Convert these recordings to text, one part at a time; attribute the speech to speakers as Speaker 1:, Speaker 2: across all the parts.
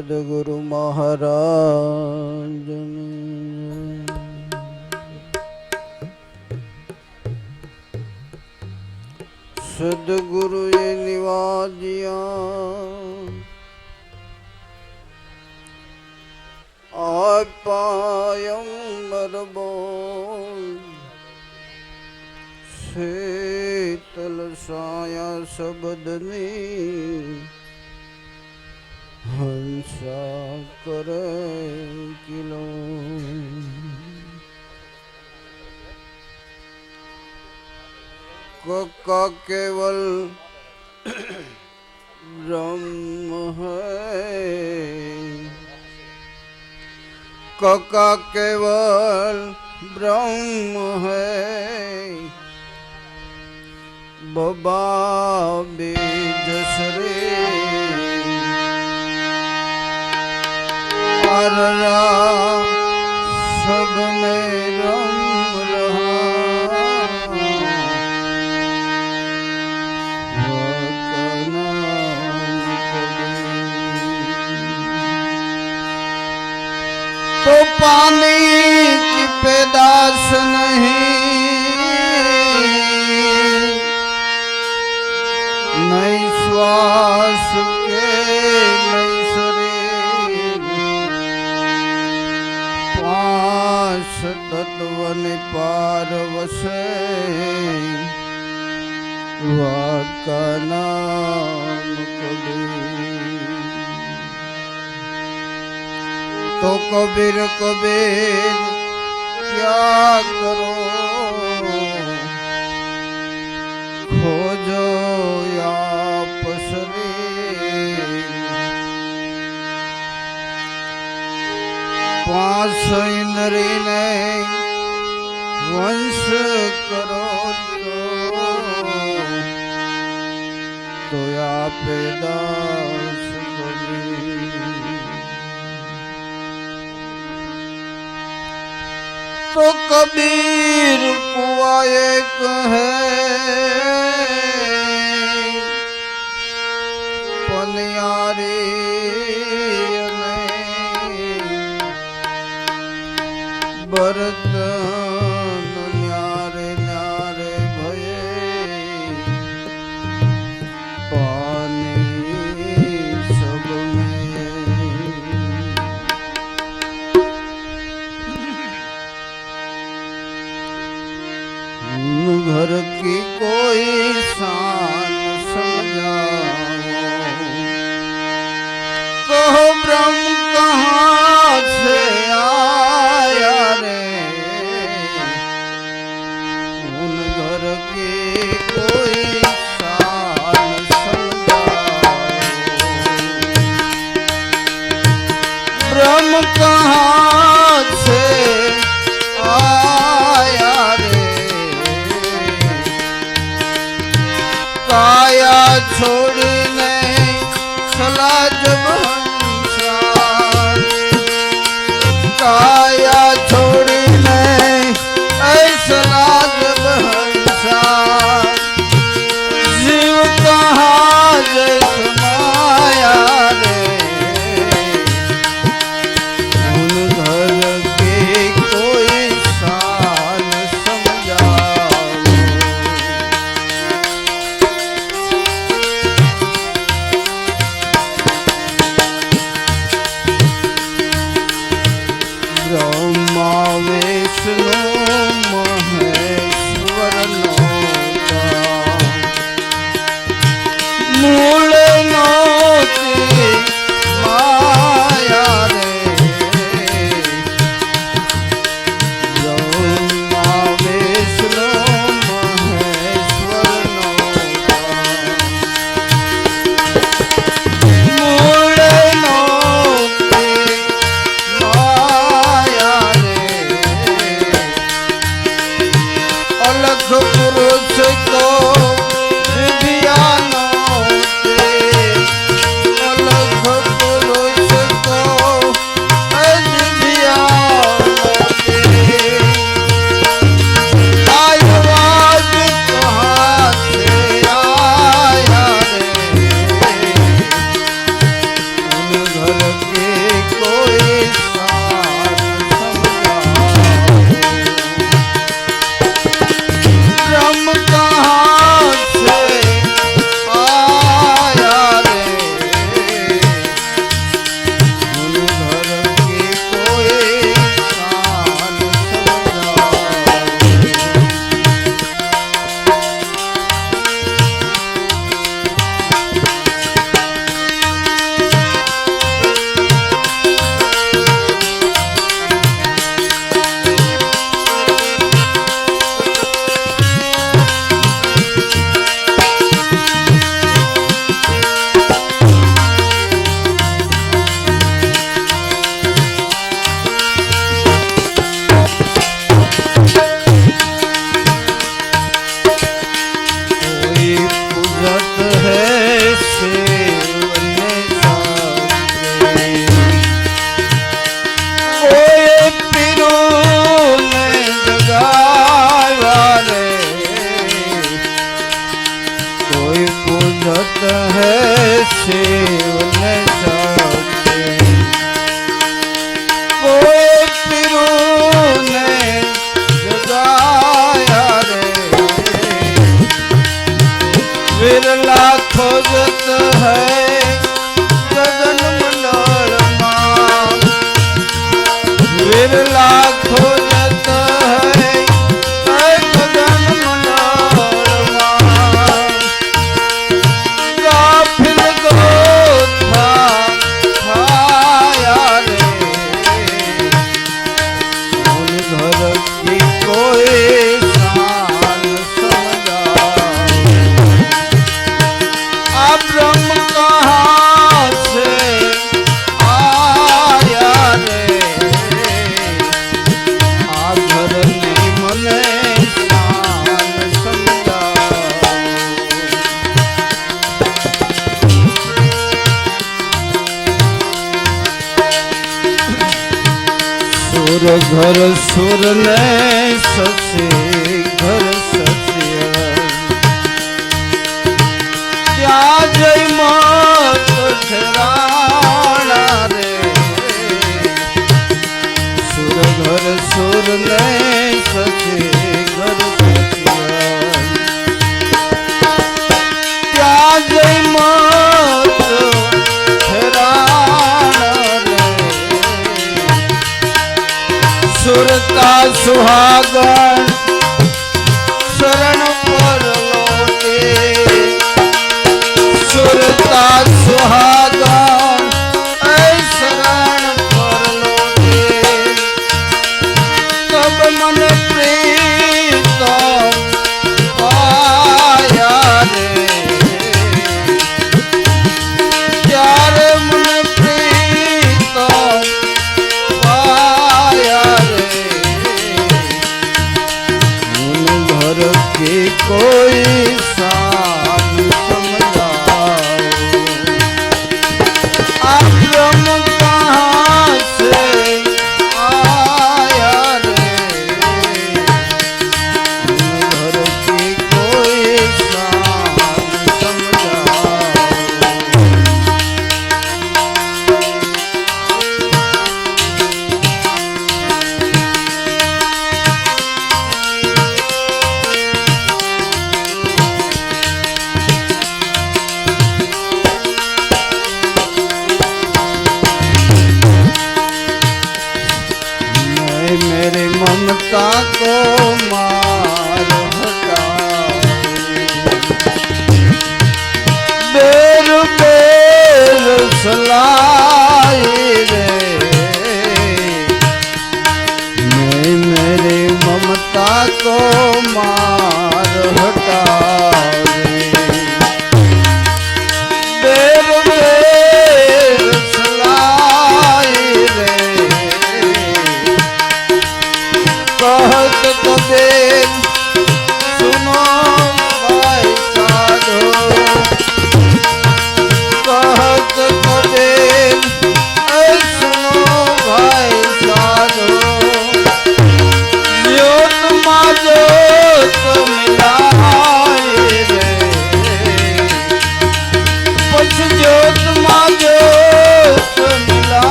Speaker 1: ਸਤਿਗੁਰੂ ਮਹਾਰਾਜ ਸਤਿਗੁਰੂ ਇਹ ਨਿਵਾਜਿਆ। ਆਪ ਪਾਇਮ ਮਰਬੋ। ਸੇ ਤਲਸਾਇਆ ਸਬਦ ਨੀ। હંસા કરે કિલો. કક્કા કેવલ બ્રહ્મ હૈ. કક્કા કેવલ બ્રહ્મ હૈ. બબા બીજ શ્રી पानी की पैदाश नहीं नहीं श्वास કબીર કબીર ક્યા કરો ખોજો યા પસરી પાંચ ઇન્દ્રિયને વંશ કરો તો આપે દાસ કબીર. તો કબીર કુઆ એક હૈ की ਵਿਰਲਾ ਖੋਲ સુર ઘર સુર ને સસી ਸੁਹਾਗਣ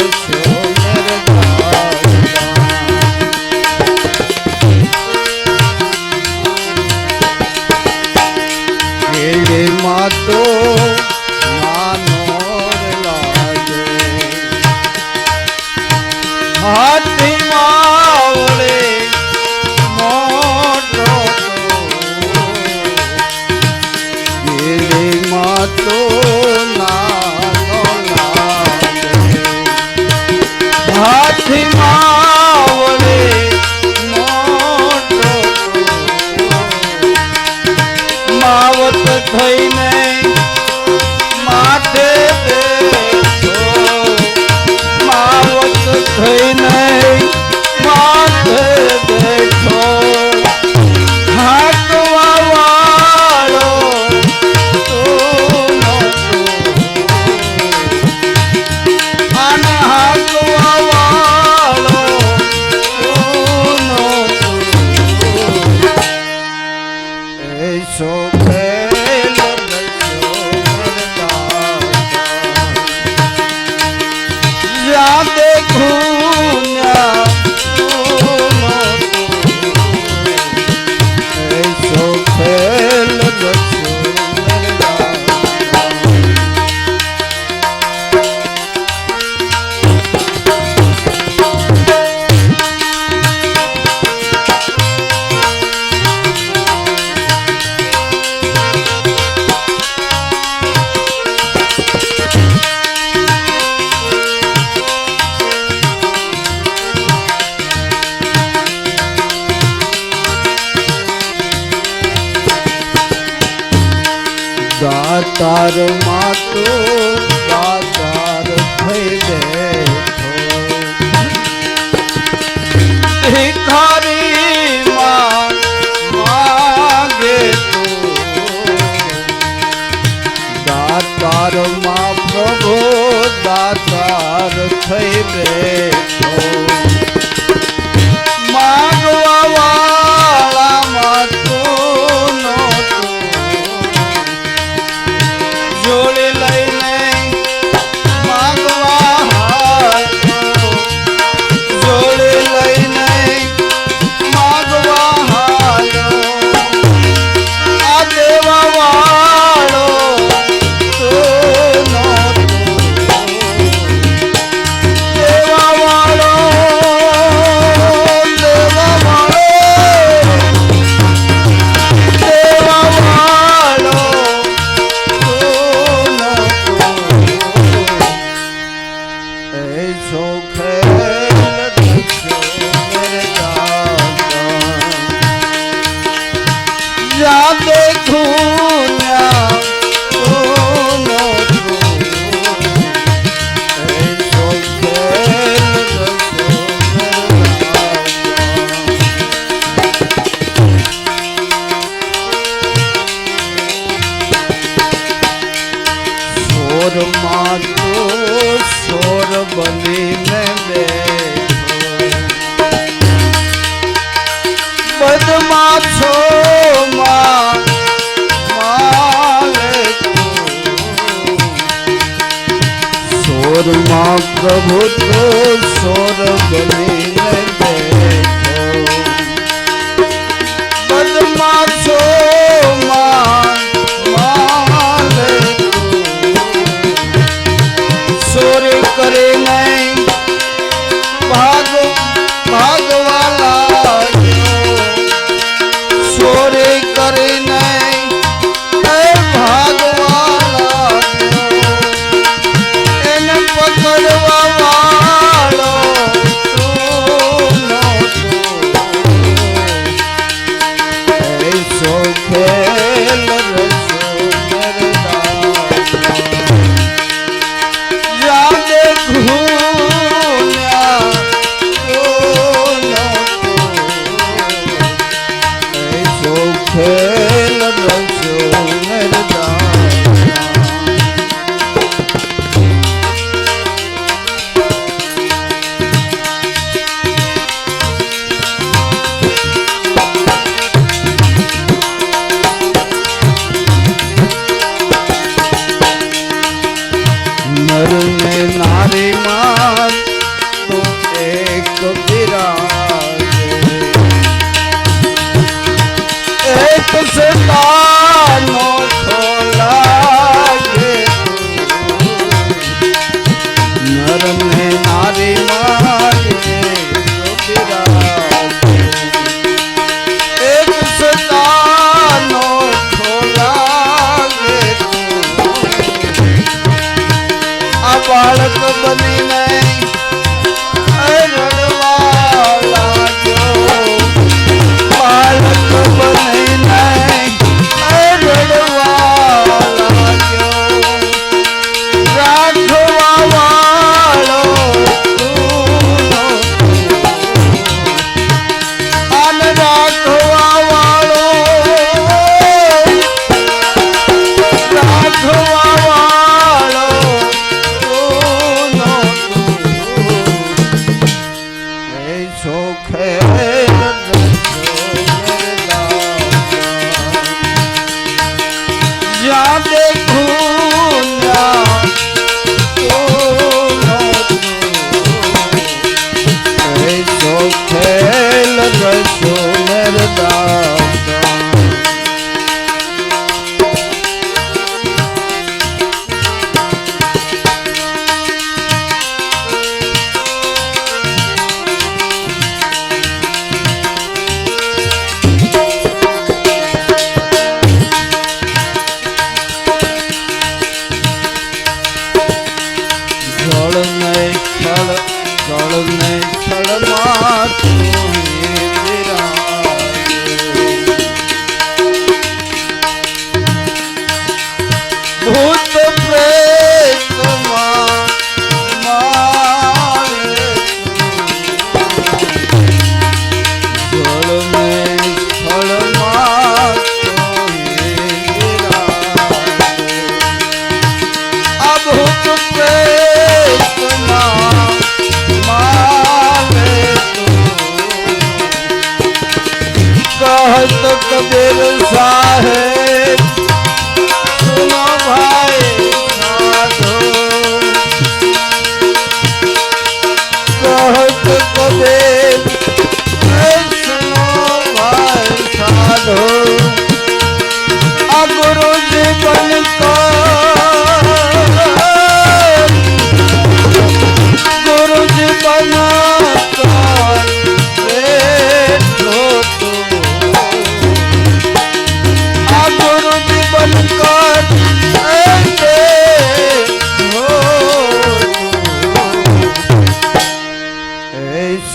Speaker 1: Yeah. પ્રભો પ્રભુ દાતાર થઈ બેઠો amor.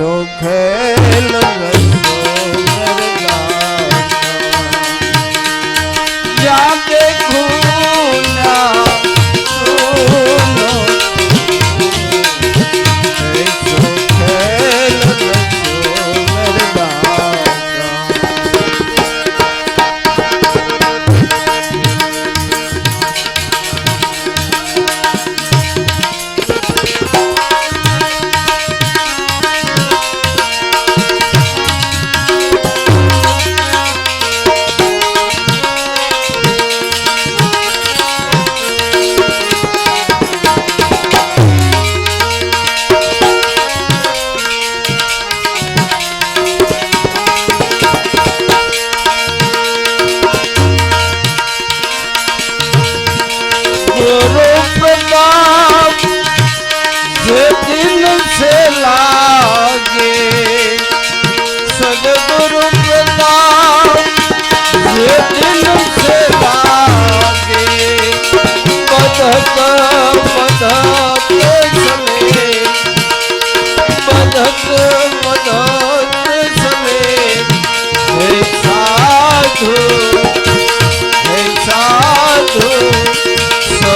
Speaker 1: okay.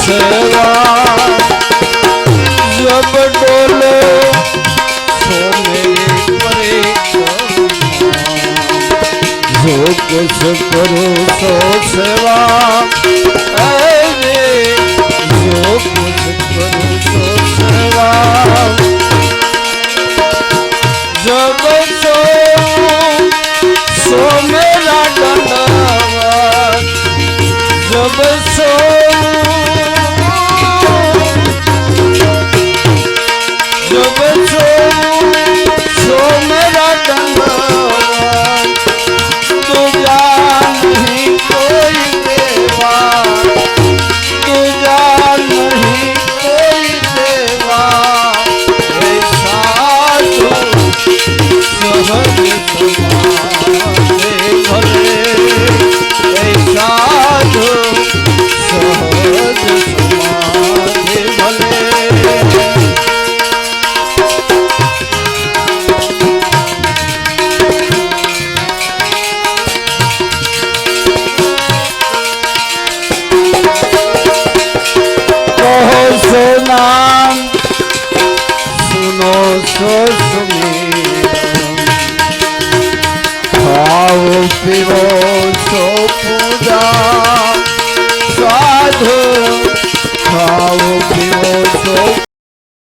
Speaker 1: સેવા. જબ ડોલે સોને પરે જો કસ કરો